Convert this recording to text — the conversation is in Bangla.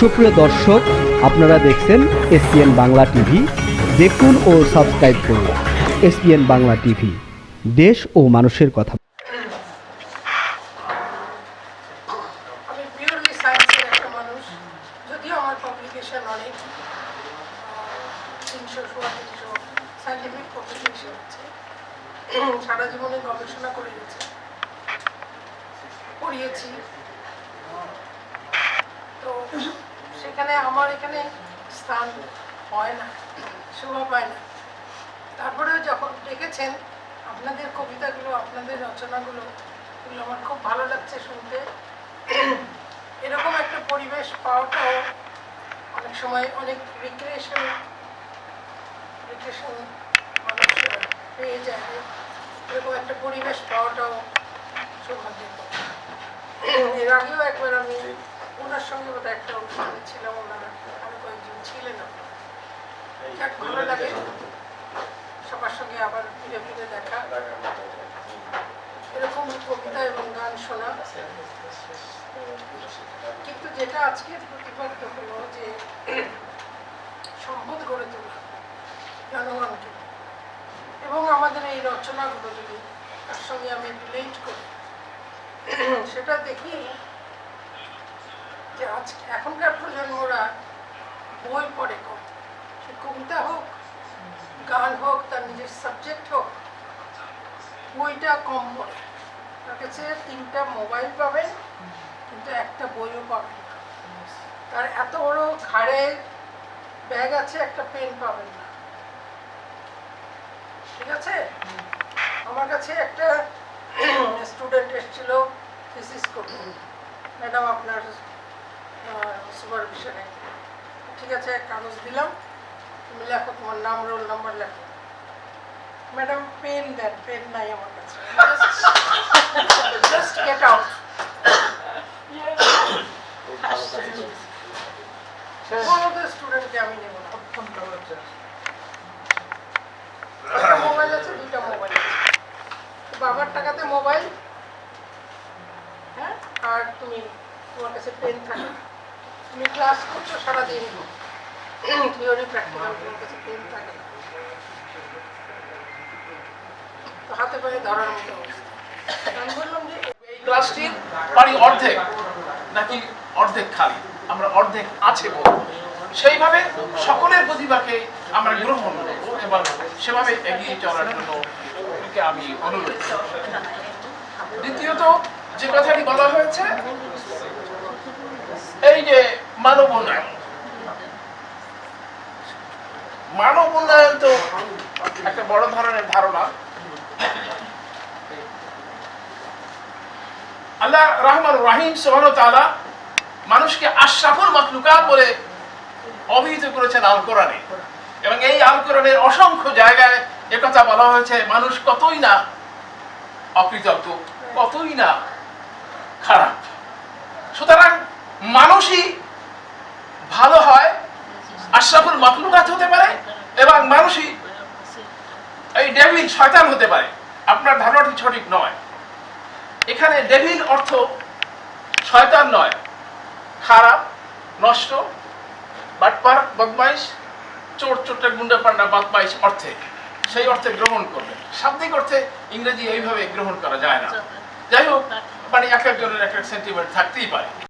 সুপ্রিয় দর্শক, আপনারা দেখছেন এসপিএন বাংলা টিভি। দেখুন ও সাবস্ক্রাইব করুন এসপিএন বাংলা টিভি। দেশ ও মানুষের কথা। সারা জীবনে গবেষণা করে পড়িয়েছি। তো সেখানে আমার এখানে স্থান হয় না শোভা পায় না। তারপরেও যখন দেখেছেন আপনাদের কবিতাগুলো, আপনাদের রচনাগুলো, এগুলো আমার খুব ভালো লাগছে শুনতে। এরকম একটা পরিবেশ পাওয়াটাও অনেক সময় অনেক রিক্রিয়েশন রিক্রিয়েশন মানুষ পেয়ে যায়। এরকম একটা পরিবেশ পাওয়াটাও সৌভাগ্যের এর আগেও একবার আমি ওনার সঙ্গে বোধহয় একটা অনুষ্ঠানে ছিলাম ওনারা আরও কয়েকজন ছিলেন যাক ভালো লাগে। সবার সঙ্গে আবার ফিরে ফিরে দেখা। এরকম কবিতা এবং গান শোনা। কিন্তু যেটা আজকে প্রতিপাদ্য হলো যে সম্পদ গড়ে তোলা জনগণকে এবং আমাদের এই রচনাগুলো যদি তার সঙ্গে আমি রিলেট করি সেটা দেখি এখনকার প্রজন্মরা বই পড়ে কম সে কবিতা হোক, গান হোক, তার নিজের সাবজেক্ট হোক, বইটা কম পড়ে। তার কাছে তিনটা মোবাইল পাবেন, কিন্তু একটা বইও পাবেন না। তার এত বড় ঘাড়ে ব্যাগ আছে, একটা পেন পাবেন না। ঠিক আছে? আমার কাছে একটা স্টুডেন্ট এসেছিল থিসিস করতে। ম্যাডাম, আপনার সুপারভিশনে ঠিক আছে, কাগজ দিলাম। তুমি লেখো, তোমার নাম, রোল নাম্বার লেখো। ম্যাডাম, পেন দেন, পেন নাই আমার কাছে। জাস্ট গেট আউট বাবার টাকাতে মোবাইল হ্যাঁ? আর তুমি তোমার কাছে পেন থাকে তুমি ক্লাস করছ সারাদিন থিওরি প্র্যাকটিক্যাল তোমার কাছে পেন থাকে। না। হাতে পায়ে ধরার মতো আমি বললাম যে এই ক্লাসটির বাড়ি অর্ধেক নাকি অর্ধেক খালি? আমরা অর্ধেক আছে বলব সেইভাবে সকলের প্রতিভাকে আমরা গ্রহণ করব এবং সেভাবে এগিয়ে চলার জন্য আমি অনুরোধ দ্বিতীয়ত যে কথাটি বলা হয়েছে এই যে মানব উন্নয়ন মানব উন্নয়ন তো একটা বড় ধরনের ধারণা। আল্লাহ রহমান রাহিম সোহান তাআলা মানুষকে আশরাফুল মাকলুকা বলে অভিহিত করেছেন আল কোরআনে এবং এই আল কোরআনের অসংখ্য জায়গায় একথা বলা হয়েছে, মানুষ কতই না অকৃতজ্ঞ, কতই না খারাপ। সুতরাং মানুষই আশরাফুল মাকলুকাত হতে পারে এবং মানুষই এই ডেভিল শয়তান হতে পারে। আপনার ধারণাটি সঠিক নয়। এখানে ডেভিল অর্থ শয়তান নয়। খারাপ, নষ্ট, বাটপার, বদমাইশ, চোর, চোরটা, গুন্ডা, পান্ডা, বদমাইশ অর্থে। সেই অর্থে গ্রহণ করবে। শাব্দিক অর্থে ইংরেজি এইভাবে গ্রহণ করা যায় না। যাই হোক মানে এক একজনের এক এক সেন্টিমেন্ট থাকতেই পারে।